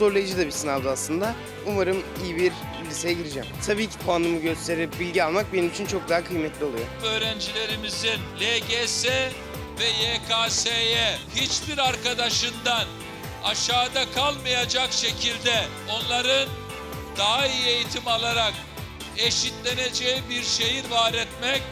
zorlayıcı da bir sınavdı aslında. Umarım iyi bir liseye gireceğim. Tabii ki puanımı gösterip bilgi almak benim için çok daha kıymetli oluyor. öğrencilerimizin LGS ve YKS'ye hiçbir arkadaşından aşağıda kalmayacak şekilde onların daha iyi eğitim alarak eşitleneceği bir şehir var etmek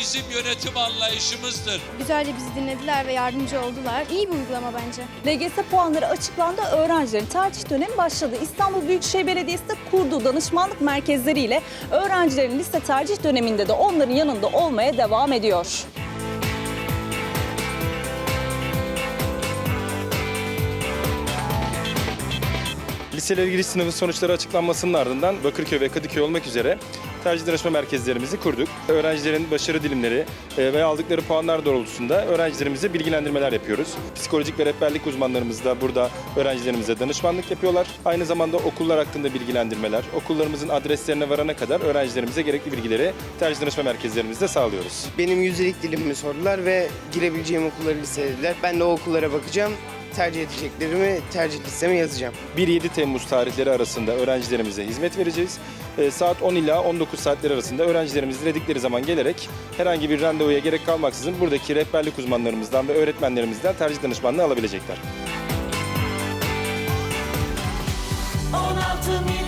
bizim yönetim anlayışımızdır. Güzelce bizi dinlediler ve yardımcı oldular. İyi bir uygulama bence. LGS puanları açıklandı. Öğrencilerin tercih dönemi başladı. İstanbul Büyükşehir Belediyesi de kurduğu danışmanlık merkezleriyle öğrencilerin lise tercih döneminde de onların yanında olmaya devam ediyor. Liselere giriş sınavı sonuçları açıklanmasının ardından Bakırköy ve Kadıköy olmak üzere tercih danışma merkezlerimizi kurduk. Öğrencilerin başarı dilimleri e, ve aldıkları puanlar doğrultusunda öğrencilerimize bilgilendirmeler yapıyoruz. Psikolojik ve rehberlik uzmanlarımız da burada öğrencilerimize danışmanlık yapıyorlar. Aynı zamanda okullar hakkında bilgilendirmeler, okullarımızın adreslerine varana kadar öğrencilerimize gerekli bilgileri tercih danışma merkezlerimizde sağlıyoruz. Benim yüzdelik dilimimi sordular ve girebileceğim okulları listelediler. Ben de o okullara bakacağım. Tercih edeceklerimi tercih listeme yazacağım. 1-7 Temmuz tarihleri arasında öğrencilerimize hizmet vereceğiz. Ee, Saat 10 ila 19 saatleri arasında öğrencilerimiz diledikleri zaman gelerek herhangi bir randevuya gerek kalmaksızın buradaki rehberlik uzmanlarımızdan ve öğretmenlerimizden tercih danışmanlığı alabilecekler. 16 milyon